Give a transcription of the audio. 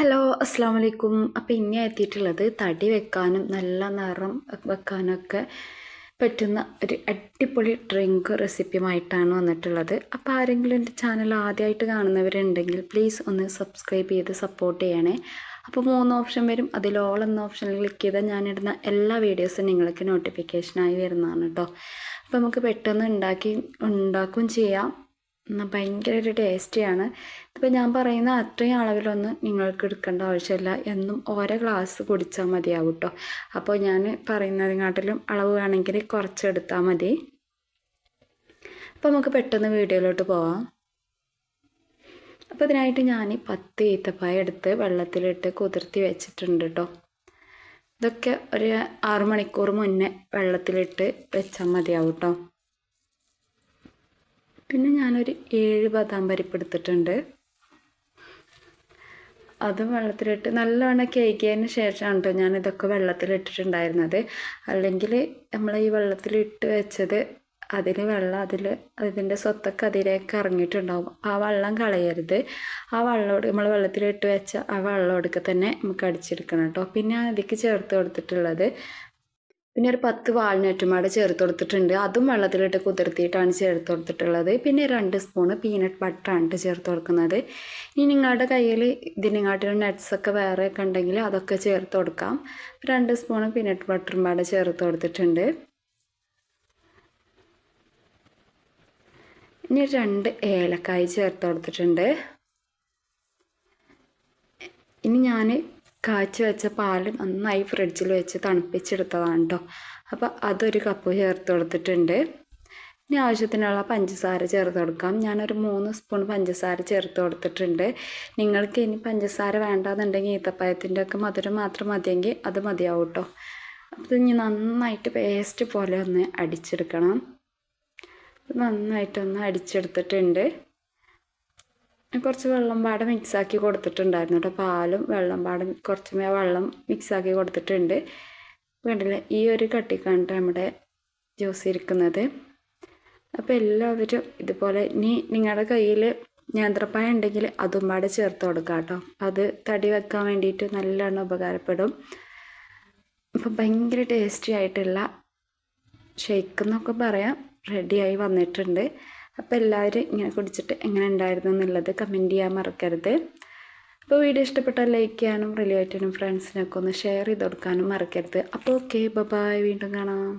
Hello അസ്സാം വലൈക്കും അപ്പോൾ ഇനി എത്തിയിട്ടുള്ളത് തടി വെക്കാനും നല്ല നിറം വെക്കാനൊക്കെ പറ്റുന്ന ഒരു അടിപൊളി ഡ്രിങ്ക് റെസിപ്പിയുമായിട്ടാണ് വന്നിട്ടുള്ളത്. അപ്പോൾ ആരെങ്കിലും എന്റെ ചാനൽ ആദ്യമായിട്ട് കാണുന്നവരുണ്ടെങ്കിൽ പ്ലീസ് ഒന്ന് സബ്സ്ക്രൈബ് ചെയ്ത് സപ്പോർട്ട് ചെയ്യണേ. അപ്പോൾ മൂന്ന് ഓപ്ഷൻ വരും. അതിൽ ഓൾ എന്ന ഓപ്ഷനിൽ ക്ലിക്ക് ചെയ്താൽ ഞാനിടുന്ന എല്ലാ വീഡിയോസും നിങ്ങൾക്ക് നോട്ടിഫിക്കേഷനായി വരുന്നതാണ് കേട്ടോ അപ്പോൾ നമുക്ക് പെട്ടെന്ന് ഉണ്ടാക്കി ഉണ്ടാക്കുകയും ചെയ്യാം. ഭയങ്കര ഒരു ടേസ്റ്റിയാണ്. ഇപ്പോൾ ഞാൻ പറയുന്ന അത്രയും അളവിലൊന്നും നിങ്ങൾക്ക് എടുക്കേണ്ട ആവശ്യമില്ല. എന്നും ഓരോ ഗ്ലാസ് കുടിച്ചാൽ മതിയാവും കേട്ടോ അപ്പോൾ ഞാൻ പറയുന്നതിനെക്കാട്ടിലും അളവ് വേണമെങ്കിൽ കുറച്ചെടുത്താൽ മതി. അപ്പോൾ നമുക്ക് പെട്ടെന്ന് വീഡിയോയിലോട്ട് പോവാം. അപ്പോൾ ഇതിനായിട്ട് ഞാൻ പത്ത് ഈത്തപ്പായ എടുത്ത് വെള്ളത്തിലിട്ട് കുതിർത്തി വെച്ചിട്ടുണ്ട് കേട്ടോ ഇതൊക്കെ ഒരു ആറു മണിക്കൂർ മുന്നേ വെള്ളത്തിലിട്ട് വെച്ചാൽ മതിയാവും കേട്ടോ പിന്നെ ഞാനൊരു ഏഴ് ബദാം പരിപ്പ് എടുത്തിട്ടുണ്ട്. അത് വെള്ളത്തിലിട്ട് നല്ലവണ്ണം കേക്കിയതിന് ശേഷമാണ് കേട്ടോ ഞാനിതൊക്കെ വെള്ളത്തിലിട്ടിട്ടുണ്ടായിരുന്നത്. അല്ലെങ്കിൽ നമ്മൾ ഈ വെള്ളത്തിലിട്ട് വെച്ചത് അതിൽ വെള്ളം അതിൽ അതിന്റെ സ്വത്തൊക്കെ അതിലേക്ക് ഇറങ്ങിയിട്ടുണ്ടാവും. ആ വെള്ളം കളയരുത്. ആ വെള്ളം നമ്മൾ വെള്ളത്തിലിട്ട് വെച്ച ആ വെള്ളം എടുക്കുക തന്നെ നമുക്ക് അടിച്ചെടുക്കണം കേട്ടോ പിന്നെ അതിലേക്ക് ചേർത്ത് കൊടുത്തിട്ടുള്ളത് പിന്നെ ഒരു പത്ത് വാൾനട്ടുമാട് ചേർത്ത് കൊടുത്തിട്ടുണ്ട്. അതും വെള്ളത്തിലിട്ട് കുതിർത്തിയിട്ടാണ് ചേർത്ത് കൊടുത്തിട്ടുള്ളത്. പിന്നെ രണ്ട് സ്പൂണ് പീനട്ട് ബട്ടറാണ് ചേർത്ത് കൊടുക്കുന്നത്. ഇനി നിങ്ങളുടെ കയ്യിൽ ഇതിനെങ്ങാട്ടിൽ നട്ട്സൊക്കെ വേറെ ഒക്കെ ഉണ്ടെങ്കിൽ അതൊക്കെ ചേർത്ത് കൊടുക്കാം. രണ്ട് സ്പൂണ് പീനട്ട് ബട്ടറും പാടെ ചേർത്ത് കൊടുത്തിട്ടുണ്ട്. ഇനി രണ്ട് ഏലക്കായ ചേർത്ത് കൊടുത്തിട്ടുണ്ട്. ഇനി ഞാൻ കാച്ചി വെച്ച പാൽ നന്നായി ഫ്രിഡ്ജിൽ വെച്ച് തണുപ്പിച്ചെടുത്തതാണ് കേട്ടോ അപ്പോൾ അതൊരു കപ്പ് ചേർത്ത് കൊടുത്തിട്ടുണ്ട്. ഇനി ആവശ്യത്തിനുള്ള പഞ്ചസാര ചേർത്ത് കൊടുക്കാം. ഞാനൊരു മൂന്ന് സ്പൂൺ പഞ്ചസാര ചേർത്ത് കൊടുത്തിട്ടുണ്ട്. നിങ്ങൾക്ക് ഇനി പഞ്ചസാര വേണ്ടാന്നുണ്ടെങ്കിൽ ഈത്തപ്പഴത്തിന്റെ ഒക്കെ മധുരം മാത്രം മതിയെങ്കിൽ അത് മതിയാവും കേട്ടോ അപ്പോൾ ഇനി നന്നായിട്ട് പേസ്റ്റ് പോലെ ഒന്ന് അടിച്ചെടുക്കണം. നന്നായിട്ടൊന്ന് അടിച്ചെടുത്തിട്ടുണ്ട്. കുറച്ച് വെള്ളം പാടെ മിക്സാക്കി കൊടുത്തിട്ടുണ്ടായിരുന്നു കേട്ടോ പാലും വെള്ളം പാടെ കുറച്ച് വെള്ളം മിക്സാക്കി കൊടുത്തിട്ടുണ്ട്. വേണ്ടില്ല ഈ ഒരു കട്ടിക്കാണ് നമ്മുടെ ജ്യൂസ് ഇരിക്കുന്നത്. അപ്പോൾ എല്ലാവരും ഇതുപോലെ ഇനി നിങ്ങളുടെ കയ്യിൽ നേന്ത്രപ്പായ ഉണ്ടെങ്കിൽ അതും പാടെ ചേർത്ത് കൊടുക്കുക കേട്ടോ അത് തടി വെക്കാൻ വേണ്ടിയിട്ട് നല്ലോണം ഉപകാരപ്പെടും. അപ്പം ഭയങ്കര ടേസ്റ്റി ആയിട്ടുള്ള ഷെയ്ക്ക് എന്നൊക്കെ പറയാം. റെഡിയായി വന്നിട്ടുണ്ട്. അപ്പോൾ എല്ലാവരും ഇങ്ങനെ കുടിച്ചിട്ട് എങ്ങനെ ഉണ്ടായിരുന്നു എന്നുള്ളത് കമന്റ് ചെയ്യാൻ മറക്കരുത്. അപ്പോൾ വീഡിയോ ഇഷ്ടപ്പെട്ടാൽ ലൈക്ക് ചെയ്യാനും റിലേറ്റീവിനും ഫ്രണ്ട്സിനൊക്കെ ഒന്ന് ഷെയർ ചെയ്ത് കൊടുക്കാനും മറക്കരുത്. അപ്പോൾ ഓക്കെ ബൈ വീണ്ടും കാണാം.